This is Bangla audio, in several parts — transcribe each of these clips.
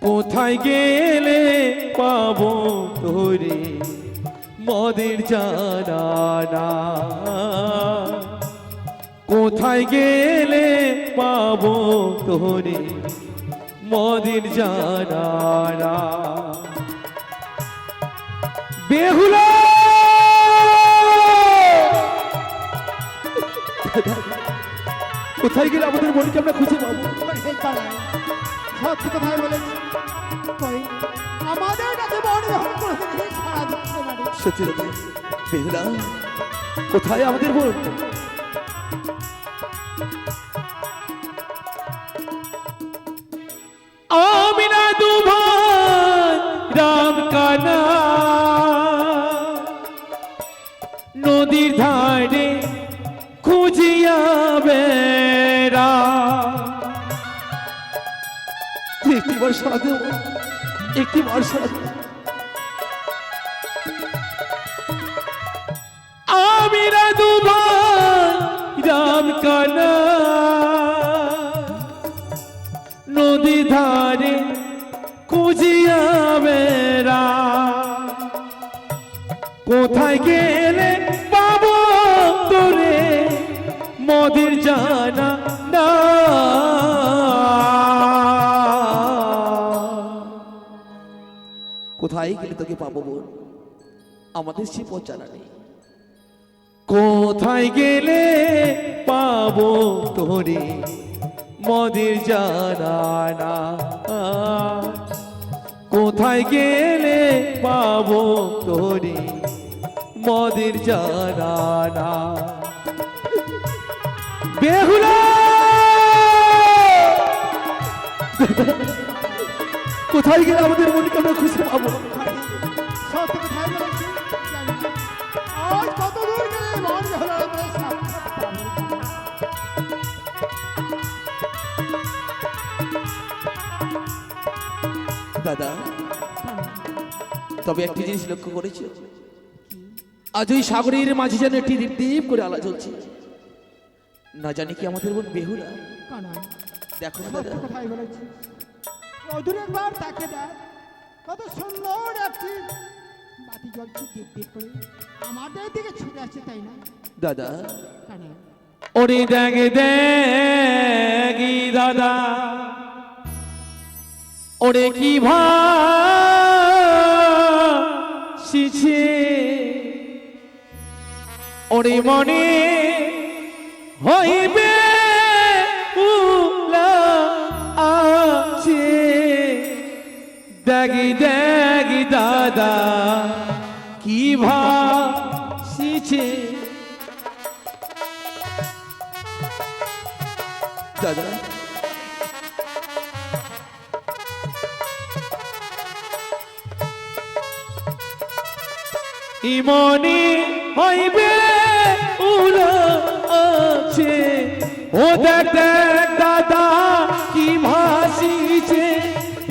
কোথায় গেলে পাবো তোরে? মদের জানা কোথায় গেলে পাবো তোরে? মদের জানা বেহুলা! কোথায় গেলে আমাদের মনকে আমরা খুঁজে পাবো? বলেছি। আমাদের কাছে সারা দিচ্ছে বেহুলা কোথায় আমাদের বোন একটিবার সারা দেব, একটিবার সারা দেব। আমিরা রাম কানা। নদী ধারে খুঁজিয়া বেড়া। কোথায় গেলে পাবো তোরে মদের জানা? কোথায় গেলে তোকে পাবো বোন আমাদের সে পথ জানা নেই। কোথায় গেলে পাবো তোরে? মদের জানা কোথায় গেলে পাবো তোরে? মদের জানা বেহুলা! কোথায় গেলে আমাদের মনকে আমরা খুশি পাবো? মন। দাদা তবে একটি জিনিস লক্ষ্য করেছি। আজ ওই সাগরের মাঝে যেন একটি দীপ দীপ করে আলা জ্বলছে। না জানি কি আমাদের বোন বেহুলা? দেখো দাদা। অদূর একবার তাকে দেখ। কত সুন্দর একটি বাতি জ্বলছে দিক দিক করে। আমাদের দিকে ছুটে আসছে তাই না? দাদা। ওরে দেখ দেখি দাদা। ওরে কি ভাসিছে। ওরে মনে হইবে দেখি দেখি দাদা, কি ভাসিছে। দাদা। ইমনি হইবে উড়ো আছে। ও দেখ, দাদা, কি ভাসিছে।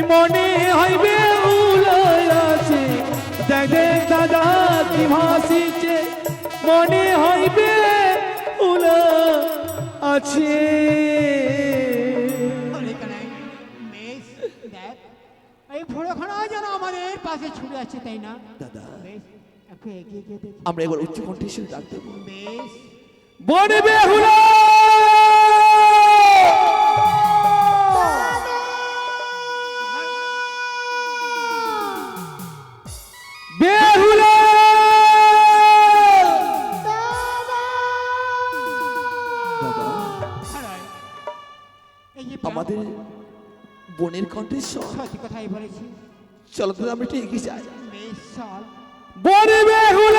মনে হইবে আছে। দেখ দেখ দাদা কি ভাসিছে। মনে হইবে উড়ো আছে। এই ভোরখানা যেন আমাদের পাশে ছুটে আসছে তাই না? দাদা। আমরা এবার উচ্চ কণ্ঠে শুনে ডাক দেবো। বেশ বনে বেহুলা আমাদের বোনের কণ্ঠে স্বর সত্যি কথাই বলেছি। চলো তো আমরা একটু এগিয়ে যাই। বনে বেহুলা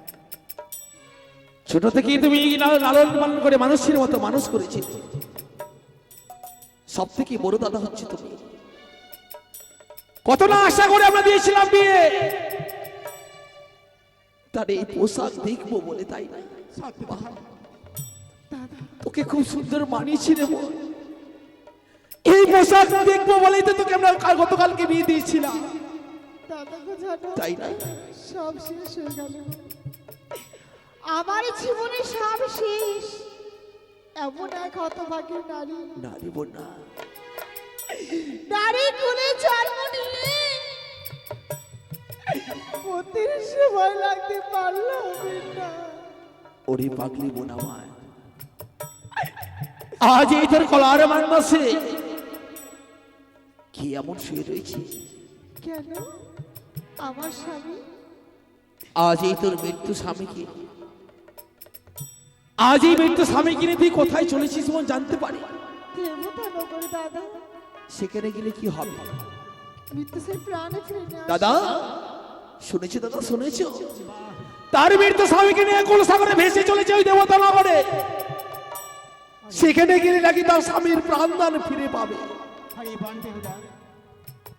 ছোট থেকেই তুমি লালন পালন করে মানুষের মতো মানুষ করেছি। সব থেকে বড় দাদা হচ্ছে তুমি। কত না আশা করে আমরা দিয়েছিলাম বিয়ে। তার এই পোশাক দেখব বলে তাই তোকে খুব সুন্দর মানিয়েছি রে। এই পোশাক দেখব বলেই তো তোকে আমরা কাল- গতকালকে বিয়ে দিয়েছিলাম। তাই না? সব শেষ হয়ে গেল। আমার জীবনে সব শেষ। এমন এক হতভাগের নারী। না রে বোন। না নারী কুলে জন্ম নিলে মন্দির সময় লাগতে পারল না। ওরে পাগলি বোন আমার আজ এই তোর কলার মানবাসে কি এমন শুয়ে রয়েছে? কেন? আমার স্বামী? আজ এই তোর মৃত্যু স্বামীকে আজ এই মৃত্যু স্বামীকে নিয়ে তুই কোথায় চলেছিস মন জানতে পারি। দাদা। সেখানে গেলে কি হবে? দাদা শুনেছি দাদা শুনেছো? তার মৃত্যু স্বামীকে নিয়ে কুলসাগরে ভেসে চলেছে ওই দেবতা নগরে সেখানে গেলে নাকি তার স্বামীর প্রাণদান ফিরে পাবে। বন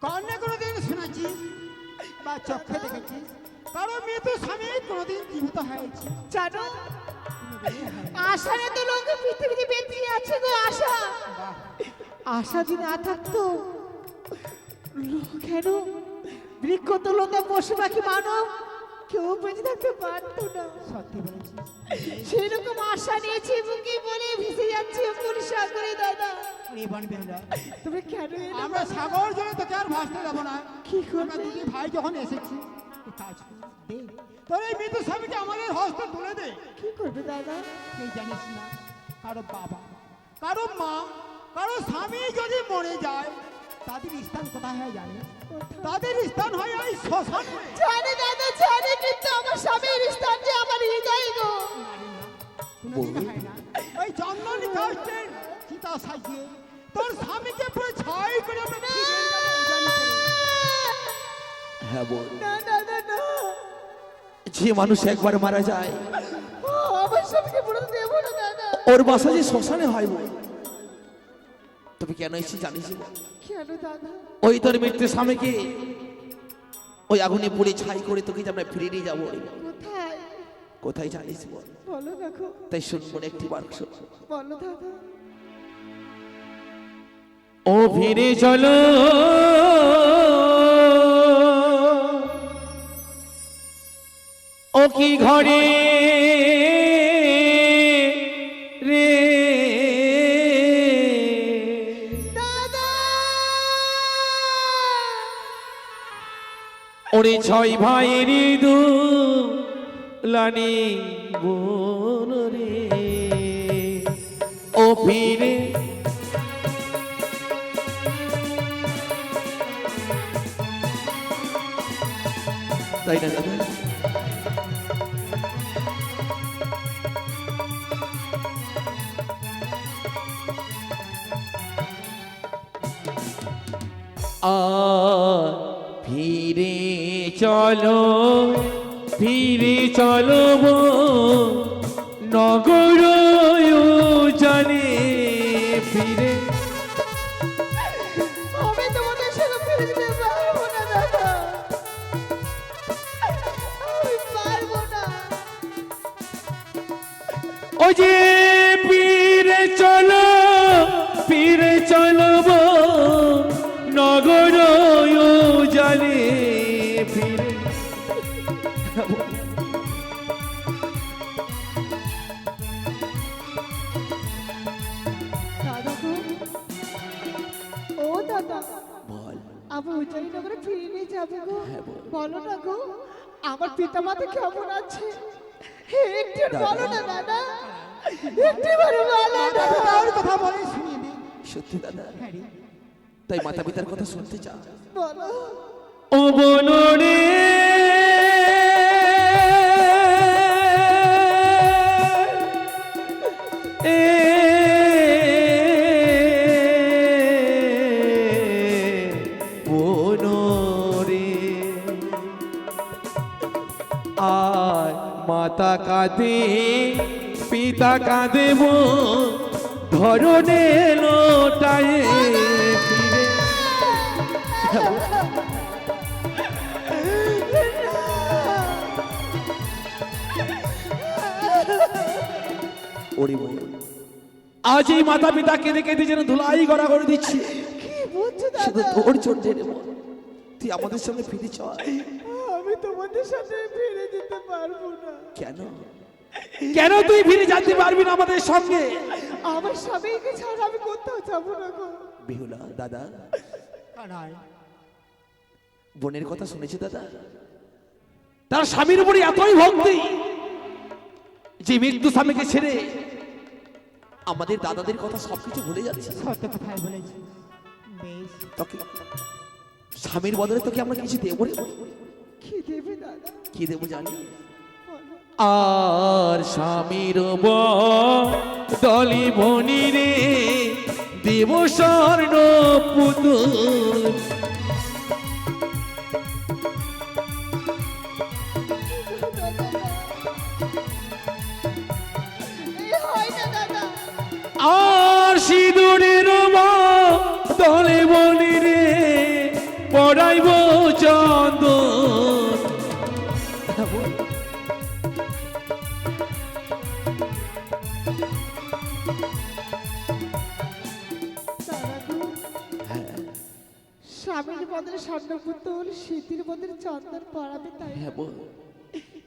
কন্যা কোনোদিন শুনেছি বা চোখে দেখেছি? কারও মৃত স্বামী কোনোদিন জীবিত হয়েছে জানো আশা নিয়ে তো লোক পৃথিবীতে বেঁচে আছে গো আশা। আশা যদি না থাকতো কেন বৃক্ষ তো লোকে পশু পাখি মানব? কেউ বেঁচে থাকতে পারতো না। সত্যি বলেছিস। সেই রকম আশা নিয়েছি বুকে বলে ভেসে যাচ্ছে পরিষ্কার করে দাদা। তুমি কেন আমরা? সাগর জলে তোকে আর ভাসতে যাব না। কি করবে? ভাই যখন এসেছি কাজ তোর এই মৃত স্বামীকে আমাদের হস্তে তুলে দে। কি করবে দাদা? তুই জানিস না কারও বাবা কারও মা কারও স্বামী যদি মরে যায় তাদের স্থান কোথায় হয় জানিস? তাদের স্থান হয় এই শ্মশান। জানি দাদা জানি কিন্তু আমার স্বামীর স্থান যে আমার হৃদয় গো। ওই চন্দন কাষ্টের চিতা সাজিয়ে তোর স্বামীকে পুরো ছাই করে। হ্যাঁ বোন না দাদা না যে মানুষ একবার মারা যায় ও, আমার স্বামীকে পুরো দেবো না দাদা। ওর বাসা যে শ্মশানে হয় বোন তুমি কেন এসে জানিস বোন? কেন দাদা? ওই তোর মৃত্যু স্বামীকে ওই আগুনে পুড়ে ছাই করে তোকে যে আমরা ফিরে নিয়ে যাব। কোথায়? কোথায় জানিস বল? তাই শুনব একটি বাক্স ও ফিরে চলো ও কি ঘরে রে? ওরে ছয় ভাইয়ের দু লানি বোন রে। ও ফিরে। তাই না ফিরে চলো ফিরে চলো নগর বল। বলো না গো। আমার পিতা মাতা কেমন আছে? একটু। বলো না দাদা। একটু বলো বলো না তার কথা বলে শুনিয়ে সত্যি দাদা। হ্যাঁ। তাই মাতা পিতার কথা শুনতে চাও? বলো। ও বনরে এ কাঁদে পিতা কাঁদে ধরনে লোটায় ফিরে। ওরে আজ এই মাতা পিতা কেঁদে কেঁদে যেন ধুলাই গড়া করে দিচ্ছি। শুধু তোর জন্য তুই আমাদের সঙ্গে ফিরে চল। আমি তোমাদের সাথে ফিরে যেতে পারব না। কেন? কেন তুই ফিরে যেতে পারবি না আমাদের সঙ্গে? আমার স্বামীকে ছাড়া আমি কোথাও যাব না গো। বিহুলা দাদা। কানাই। বোনের কথা শুনেছে দাদা? তার স্বামীর উপরে এতই ভক্তি যে মৃত্যু স্বামীকে ছেড়ে আমাদের দাদাদের কথা সবকিছু ভুলে যাচ্ছে। সত্য কথাই বলেছি। তোকে স্বামীর বদলে তোকে আমরা কিছু দেবো রে? কি দেবো জানি? আর স্বামীর দলি বনি রে, দেব স্বর্ণ পুতুল। আর সিঁদুরের দলে বনি রে, পড়াইব চন্দন বদলে স্বর্ণ পুতুল স্মৃতির বদলে চন্দন পড়াবে তাই। হ্যাঁ বল।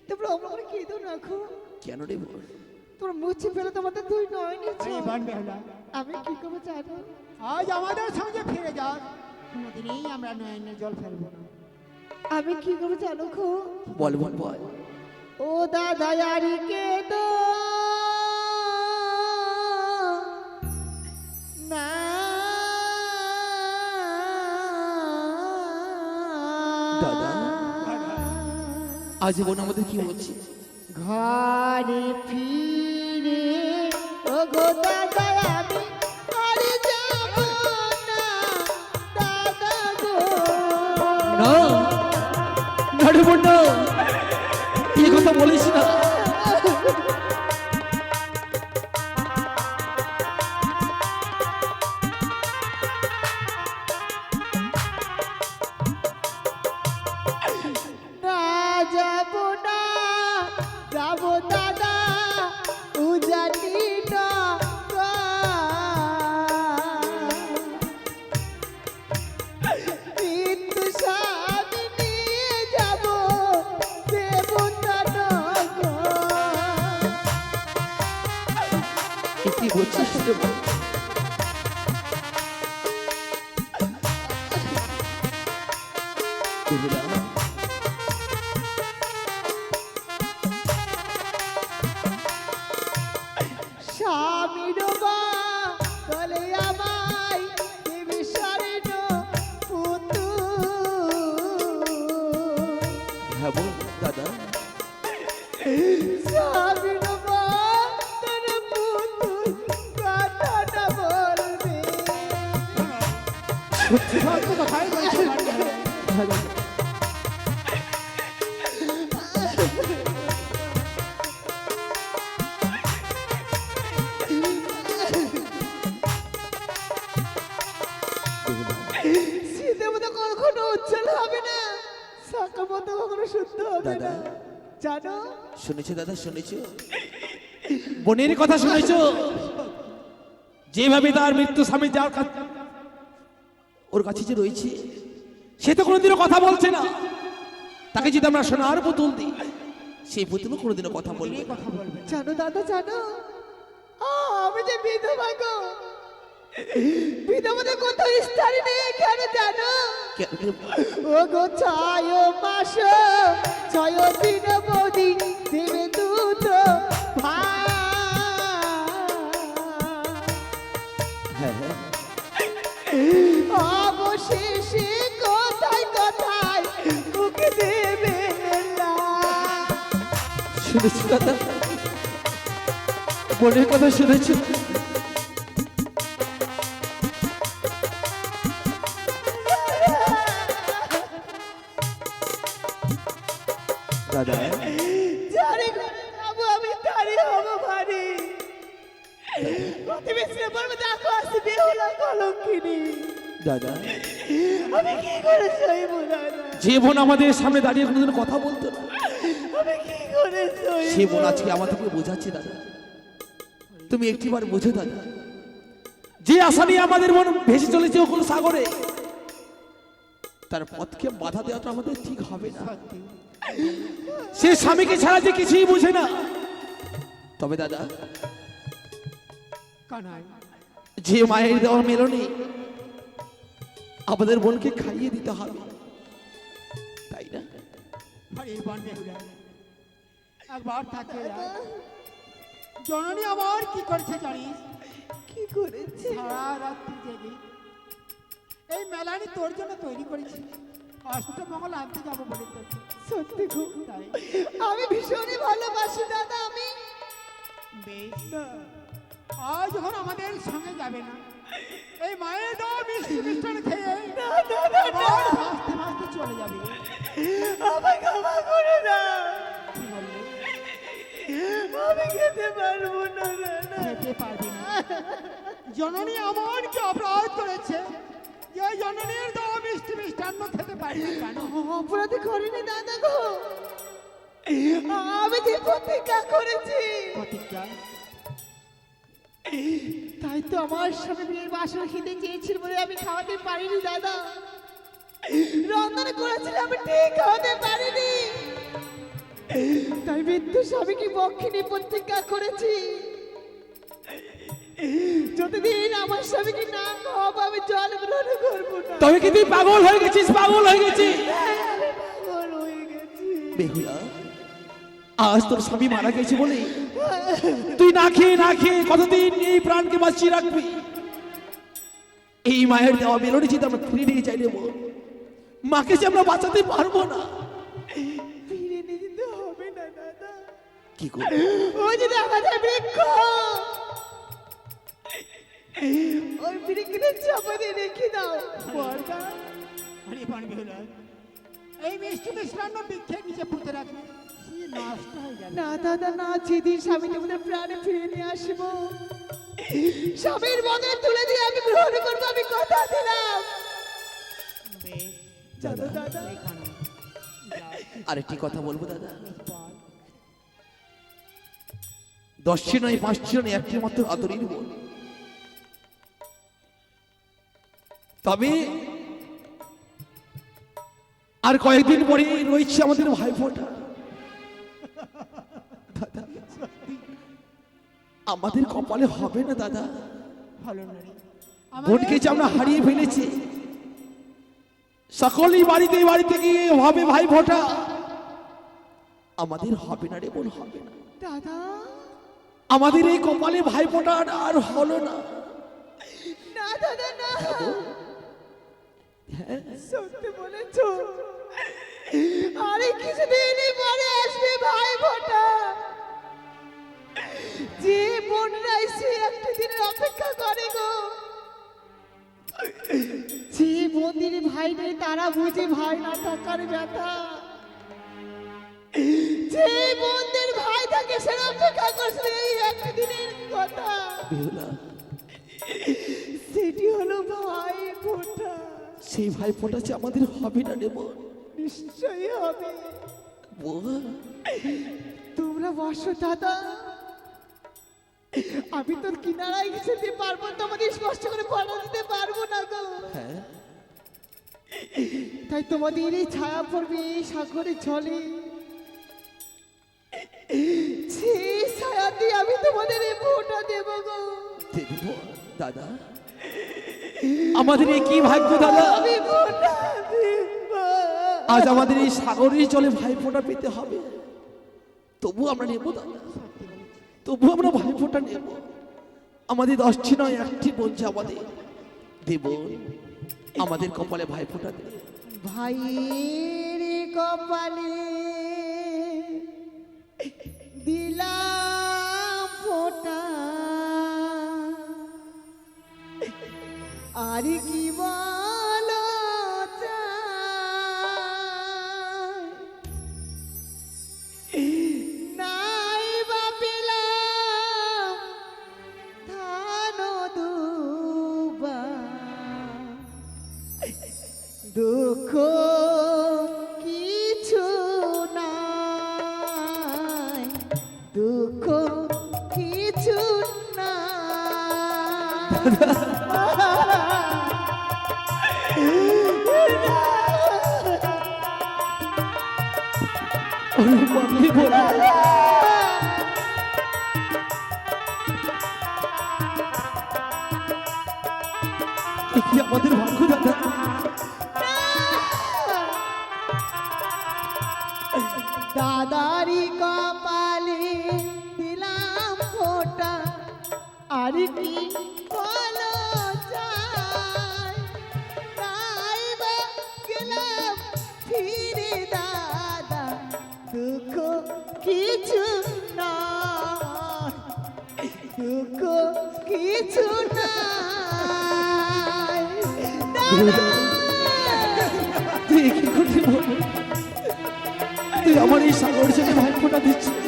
তোমরা অমর কেঁদো না কেন রে বল? তোমরা মুছে ফেলে তোমাদের আরে বান বেহুলা। আমি কি করব জানো? আজ আমাদের সঙ্গে ফিরে কোনোদিনই আমরা নয়নের জল ফেলব না। আমি কি করব জানো গো? বল বল বল। ও দাদা আরি কে দো না আজ বোন আমাদের কি বলছি ঘরে ফিরে ও গো দাদা আমি আর যাব না। দাদা গো। না এই কথা বলিস হ্যাঁ বল শুনেছো? বোনের কথা শুনেছো? যেভাবে তার মৃত্যু স্বামী যার কাছে ওর কাছে যে রয়েছে সে তো কোনোদিনও কথা বলছে না। তাকে যদি আমরা সোনার পুতুল দিই সেই পুতুলও কোনোদিনও কথা বলবে। জানো দাদা জানো? আ, আমি যে বিধবা গো। বিধবাদের কত স্টারি নেই কেন জানো? ও গো ছয় মাস ছয় দিন বদি দেবে অবশেষে কোথায় কোথায়? মুখে শুনেছো দাদা। বোনের কথা শুনেছো। আমি কি করে সইব দাদা যে বোন আমাদের সামনে দাঁড়িয়ে কোনোদিন কথা বলতো না। আমি কি করে সইব? সে বোন আজকে আমাদেরকে বোঝাচ্ছে দাদা। তুমি একটিবার বোঝো দাদা। যে আশা নিয়ে আমাদের মন ভেসে চলেছে ওগুলো সাগরে তার পথকে বাধা দেওয়াটা আমাদের ঠিক হবে না। সে স্বামীকে ছাড়া যে কিছুই বুঝে না। তবে দাদা কানাই। যে মায়ের দেওয়া মেলনে আমাদের বোনকে খাইয়ে দিতে হবে। তাই না? একবার থাকে জননী আমার কি করছে জানিস? কি করেছে? সারা রাত্রি জেগে। এই মেলানি তোর জন্য তৈরি করেছি। অষ্টমঙ্গল আনতে যাব বলে সত্যি গো। তাই? আমি ভীষণই ভালোবাসি দাদা আমি। বেশ। আজ যখন আমাদের সঙ্গে যাবে না। এই মায়ের দেওয়া মিষ্টি মিষ্টান খেয়ে। ভাসতে ভাসতে চলে যাবে। ক্ষমা করে দাও। আমি খেতে পারব না খেতে পারবি না। জননী এমন কি অপরাধ করেছে। যে জননীর দেওয়া মিষ্টি মিষ্টান্ন খেতে পারবি না কেন? অপরাধী করিনি দাদা গো। আমি যে প্রতিজ্ঞা করেছি। প্রতিজ্ঞা? তাই তো আমার সামনে বিয়ের বাসর খেতে চেয়েছিল বলে আমি খাওয়াতে পারিনি দাদা। রন্ধন করেছিল আমি ঠিক খাওয়াতে পারিনি। তাই মৃত্যু স্বামীকে পক্ষিনী প্রতিজ্ঞা করেছি। যতদিন আমার স্বামীকে না খাওয়াবো আমি জল গ্রহণ করব না। তবে কি তুই পাগল হয়ে গেছিস? পাগল হয়ে গেছিস? পাগল হয়ে গেছি। বেহুলা আজ তোর স্বামী মারা গেছে বলে তুই না খেয়ে না খেয়ে কতদিন এই প্রাণকে বাঁচিয়ে রাখবি? এই মায়ের দেওয়া মেলোডি যদি আমরা ফিরে নিয়ে চাইলে বল মাকে যে আমরা বাঁচাতে পারব না। ফিরে নিয়ে যেতে হবে না দাদা কি করব? ওই যে বৃক্ষ। ওই বৃক্ষের চাপা দিয়ে রেখে দাও। বর্গা আরে পান বেহুলা এই মিষ্টি মিষ্টান্ন বৃক্ষের নিচে পুঁতে রাখবে। না দাদা না যেদিন স্বামী তোমাদের প্রাণে ফিরে নিয়ে আসব। স্বামীর বদলে তুলে দিয়ে আমি গ্রহণ করব আমি কথা দিলাম। আরেকটি কথা বলব দাদা। দশটি নয় পাঁচটি নয় একটি মাত্র আদরের তবে আর কয়েকদিন পরে রয়েছে আমাদের ভাইফোঁটা। আমাদের কপালে হবে না দাদা। ভালো না বোনকে যে আমরা হারিয়ে ফেলেছি। সকলেই বাড়িতে বাড়িতে গিয়ে হবে ভাই ফোঁটা আমাদের হবে না রে বোন হবে না। দাদা। আমাদের এই কপালে ভাই ফোঁটা আর হলো না। না দাদা না। হ্যাঁ সত্যি বলেছ। আরে কিছুদিনই পরে আসবে ভাই ফোটা যে বোনরা এসে একটা দিনের অপেক্ষা করে গো। যে মন্দিরে ভাই নেই তারা বুঝে ভাই না থাকার ব্যথা। যে মন্দির ভাই থাকে সে অপেক্ষা করছে এই একটা দিনের কথা। সেটি হলো ভাই ফোটা। সেই ভাই ফোঁটা যে আমাদের হবে না বোন। নিশ্চয়ই হবে। তোমরা বসো দাদা। আমি তোর কিনারায় যেতে পারব তোমাদের স্পষ্ট করে বলা দিতে পারব না গো। হ্যাঁ? তাই তোমাদের এই ছায়া পড়বে এই সাগরে জলে। সেই ছায়া দিয়ে আমি তোমাদের এই ভোটা দেবো গো। দেবী দাদা। আমাদের এই কি ভাগ্য দাদা? আজ আমাদের এই সাগরের জলে ভাই ফোঁটা পেতে হবে। তবু আমরা নেব দাদা। তবু আমরা ভাই ফোঁটা নেব। আমাদের দশটি নয়, একটি বলছে আমাদের। দেব, আমাদের কপালে ভাই ফোঁটা দে। ভাইয়ের কপালে দিলাম ফোটা। আর কি বলো? কিছু নাই। দুঃখ কিছু কি আমাদের ভাগ্য দাদা দাদারি কপালে দিলাম ফোটা। আর কি বলো তাই বা গেলাম ফিরে দাদা, দুঃখ কিছু না দুঃখ কিছু নাই দাদা আমার এই ছেলে ভাগ্যটা দিচ্ছিস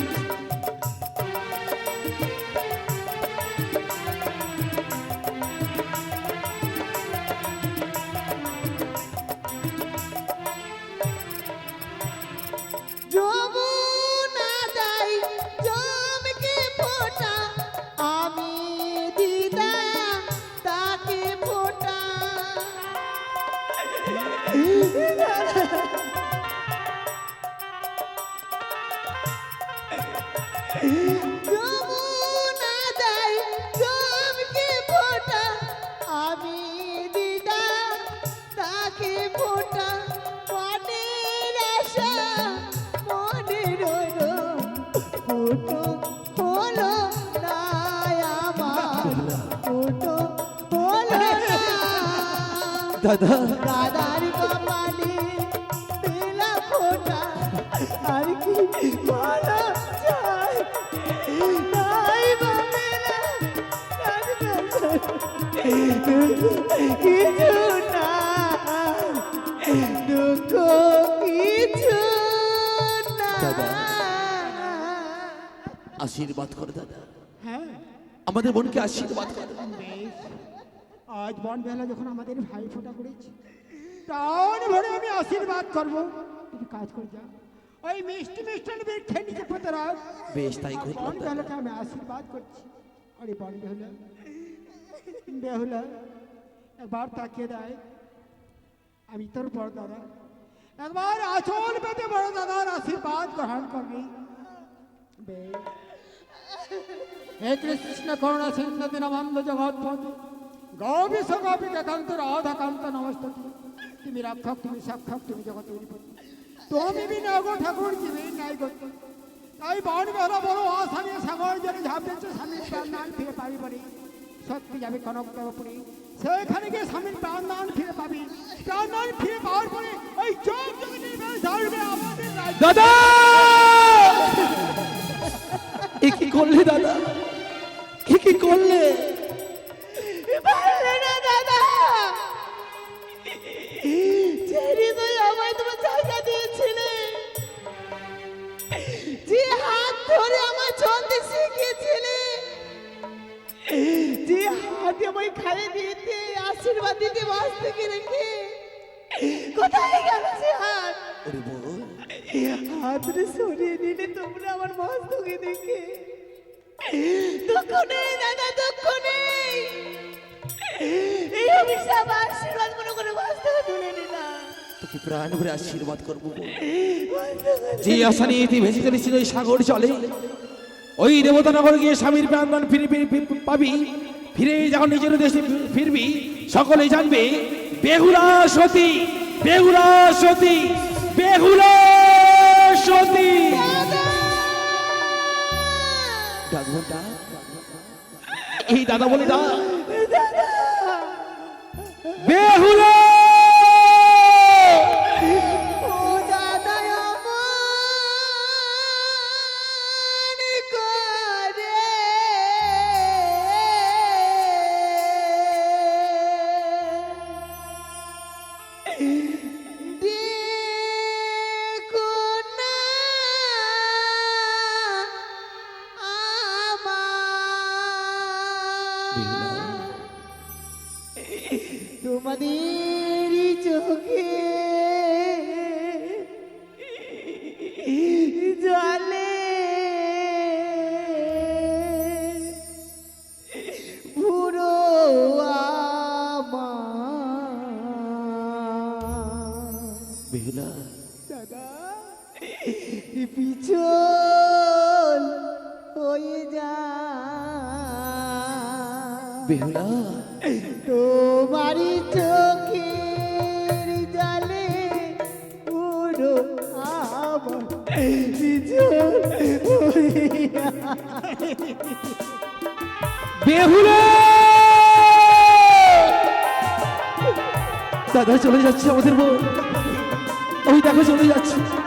দাদা। দাদার কপালে ফোটা আর কি কিছু না দুঃখ কিছু দাদা। আশীর্বাদ কর দাদা। হ্যাঁ। আমাদের বোনকে আশীর্বাদ কর। আজ বন বেলা যখন আমাদের ভাই ফোটা করেছে প্রাণ ভরে আমি আশীর্বাদ করব। তুই কাজ করে যা ওই মিষ্টি মিষ্টান বৃক্ষের নিচে পোতে রাখ বেশ তাই আমি আশীর্বাদ করছি। আরে বন বেহুলা বেহুলা একবার তাকিয়ে দেয় আমি তোর বড় দাদা। একবার আচল পেতে বড় দাদার আশীর্বাদ গ্রহণ করবি। হে কৃষ্ণ করুণা সিন্ধু দীনবন্ধ জগৎ গৌবী সগৌবী কান্ত রাধা কান্ত নমস্তুতি। তুমি রক্ষক, তুমি সক্ষক, তুমি অধিপতি। তুমি বিনা গো ঠাকুর জীবে নাই গতি তাই বন বেলা বড় আশা সাগর জলে ঝাঁপ দিচ্ছে স্বামীর প্রাণ দান ফিরে পাবি বলে সত্যি যাবে কনক দেবপুরে সেখানে গিয়ে স্বামীর প্রাণ দান ফিরে পাবি। প্রাণ দান ফিরে পাওয়ার পরে ওই চোখ আমাদের দাদা! এ কি করলে দাদা? এ কি করলে? যে হাত ধরে আমার চলতে শিখিয়েছিলে যে হাত আমায় খাইয়ে দিতে আশীর্বাদ দিতে বাস থেকে রেখে কোথায় গেল সে হাত? হাতরে সরিয়ে নিলে তোমরা আমার মস্তকে দেখে। দুঃখ নেই দাদা দুঃখ নেই। এই অভিশাপ আশীর্বাদ মনে করে মস্তকে তুলে নিলাম। তোকে প্রাণ ভরে আশীর্বাদ করব যে আশা নিয়ে তুই ভেসে চলেছিল ওই সাগর চলে ওই দেবতানগর গিয়ে স্বামীর প্রাণদান ফিরে পাবি। ফিরে যখন নিজের দেশে ফিরবি। সকলে জানবে বেহুলা সতী বেহুলা সতী বেহুলা সতী। এই দাদা বলে দা বেহুলা বেহুলা। তোমারি চোখের জলে পুরো আমার বেহুলা! দাদা চলে যাচ্ছে আমাদের বউ। ওই দেখো চলে যাচ্ছে।